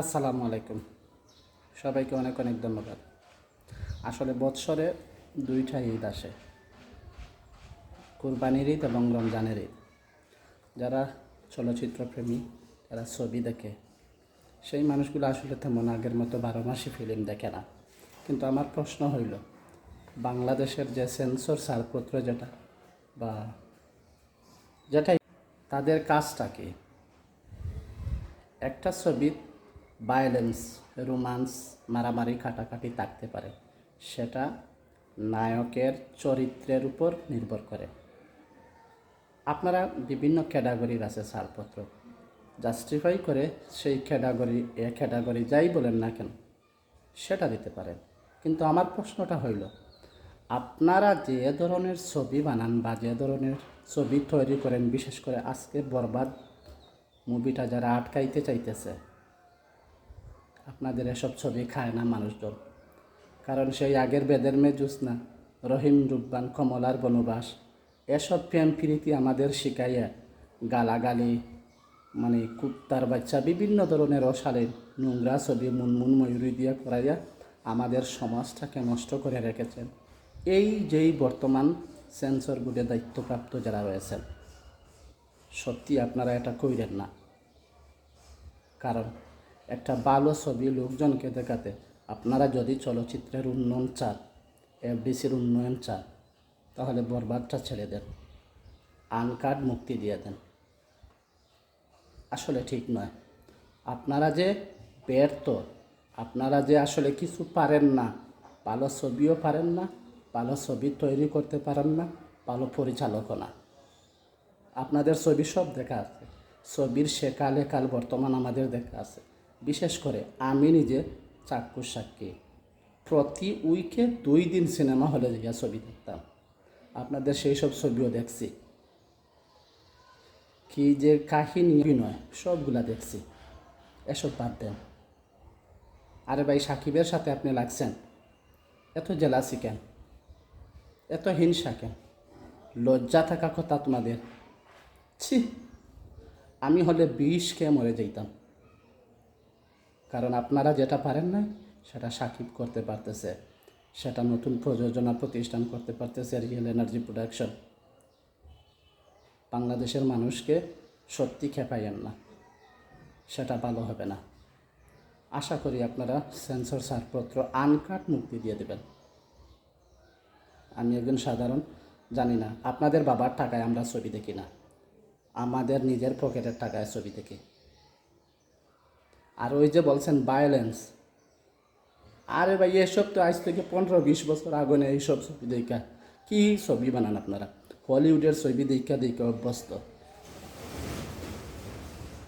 আসসালামু আলাইকুম। সবাইকে অনেক অনেক ধন্যবাদ। আসলে বৎসরে দুইটা ঈদ আসে। কুরবানির ঈদ এবং রমজানের ঈদ। যারা চলচ্চিত্রপ্রেমী, যারা ছবি দেখে, সেই মানুষগুলো আসলে তেমন আগের মতো বারো মাসে ফিল্ম দেখে না। কিন্তু আমার প্রশ্ন হইল, বাংলাদেশের যে সেন্সর ছাড়পত্র যেটা বা যেটাই, তাদের কাজটা কি? একটা ছবি ভায়োলেন্স রোমান্স, মারামারি কাটাকাটি থাকতে পারে। সেটা নায়কের চরিত্রের উপর নির্ভর করে। আপনারা বিভিন্ন ক্যাটাগরির আছে ছাড়পত্র। জাস্টিফাই করে সেই ক্যাটাগরি, এ ক্যাটাগরি যাই বলেন না কেন, সেটা দিতে পারেন। কিন্তু আমার প্রশ্নটা হইল, আপনারা যে ধরনের ছবি বানান বা যে ধরনের ছবি তৈরি করেন, বিশেষ করে আজকে বরবাদ মুভিটা যারা আটকাইতে চাইতেছে আপনাদের এসব ছবি খায় না মানুষজন। কারণ সেই আগের বেদের মে জুসনা রহিম রুব্বান কমলার বনবাস। এসব প্রেম প্রীতি আমাদের শিখাইয়া গালাগালি মানে কুত্তার বাচ্চা বিভিন্ন ধরনের অশালীন নোংরা ছবি মুনমুন ময়ূরী দিয়া করাইয়া আমাদের সমাজটাকে নষ্ট করে রেখেছেন। এই যেই বর্তমান সেন্সর বোর্ডে দায়িত্বপ্রাপ্ত যারা রয়েছেন, সত্যি আপনারা এটা কইরেন না। কারণ একটা ভালো ছবি লোকজনকে দেখাতে। আপনারা যদি চলচ্চিত্রের উন্নয়ন চান, এফডিসির উন্নয়ন চান, তাহলে বরবাদটা ছেড়ে দেন। আনকার্ড মুক্তি দিয়ে দেন। আসলে ঠিক নয়। আপনারা যে ব্যর্থ, আপনারা যে আসলে কিছু পারেন না, ভালো ছবিও পারেন না, ভালো ছবি তৈরি করতে পারেন না, ভালো পরিচালকও না। আপনাদের ছবি সব দেখা আছে। ছবির সেকালে কাল বর্তমান আমাদের দেখা আছে। বিশেষ করে আমি নিজে চাক্ষুষ সাক্ষী। প্রতি উইকে দুই দিন সিনেমা হলে গিয়ে ছবি দেখতাম। আপনাদের সেই সব ছবিও দেখছি। কি যে কাহিনী, অভিনয়, সবগুলা দেখছি। এসব বাদ দেন। আরে ভাই, সাকিবের সাথে আপনি লাগছেন? এত জেলাসি কেন? এত হিংসা কেন? লজ্জা থাকা কথা তোমাদের। ছি! আমি হলে বিষ খেয়ে মরে যেতাম কারণ আপনারা যেটা পারেন না সেটা সাকিব করতে পারতেছে। সেটা নতুন প্রযোজনা প্রতিষ্ঠান করতে পারতেছে রিয়েল এনার্জি প্রোডাকশন বাংলাদেশের মানুষকে সত্যি খেপাইয়েন না। সেটা ভালো হবে না। আশা করি আপনারা সেন্সর ছাড়পত্র আনকাট মুক্তি দিয়ে দেবেন। আমি একজন সাধারণ, জানি না আপনাদের বাবার টাকায় আমরা ছবি দেখি না। আমাদের নিজের পকেটের টাকায় ছবি দেখি। আর ওই যে বলছেন ভায়োলেন্স আরে ভাই, এসব তো আজ থেকে পনেরো বিশ বছর আগে নেই এইসব ছবি দেখা। কি ছবি বানান আপনারা? হলিউডের ছবি দেখা দেখে অভ্যস্ত।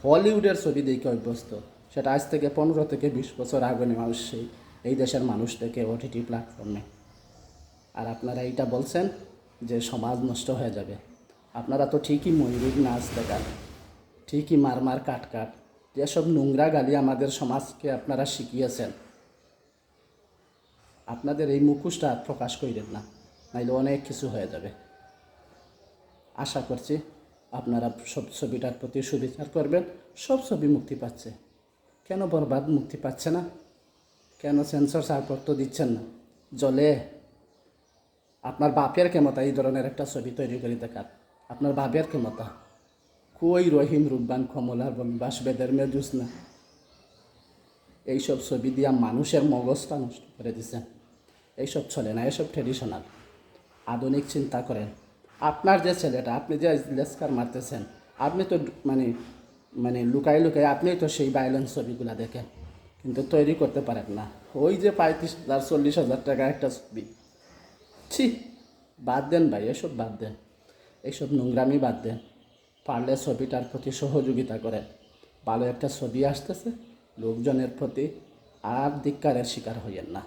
হলিউডের ছবি দেখে অভ্যস্ত। সেটা আজ থেকে পনেরো থেকে বিশ বছর আগুনে মানুষ সেই, এই দেশের মানুষ থেকে ওটিটি প্ল্যাটফর্মে আর আপনারা এইটা বলছেন যে সমাজ নষ্ট হয়ে যাবে। আপনারা তো ঠিকই ময়ূরীর নাচ দেখান। ঠিকই মার মার কাট কাট। যেসব নোংরা গালি আমাদের সমাজকে আপনারা শিখিয়েছেন। আপনাদের এই মুখোশটা প্রকাশ করেন না, নাইলে অনেক কিছু হয়ে যাবে। আশা করছি আপনারা সব ছবিটার প্রতি সুবিচার করবেন, সব ছবি মুক্তি পাচ্ছে। কেন বরবাদ মুক্তি পাচ্ছে না? কেন সেন্সর ছাড়পত্র দিচ্ছেন না? জলে আপনার বাপের ক্ষমতা এই ধরনের একটা ছবি তৈরি করে দেখার। আপনার বাপের ক্ষমতা। কই রহিম রুব্বান কমলার বমি বাস বেদের মেজুস না? এইসব ছবি দিয়া মানুষের মগজটা নষ্ট করে দিছেন। এইসব চলে না, এসব ট্রেডিশনাল আধুনিক চিন্তা করেন। আপনার যে ছেলেটা, আপনি যে লেস্কার মারতেছেন, আপনি তো মানে মানে লুকাই লুকাই আপনি তো সেই ভায়োলেন্স ছবিগুলো দেখেন। কিন্তু তৈরি করতে পারেন না। ওই যে পঁয়ত্রিশ হাজার, চল্লিশ হাজার টাকা একটা ছবি। ছি, বাদ দেন ভাই, এসব বাদ দেন। এইসব নোংরামি বাদ দেন। পারলে ছবিটার প্রতি সহযোগিতা করেন ভালো একটা ছবি আসতেছে, লোকজনের প্রতি আর ধিক্কারের শিকার হইয়েন না।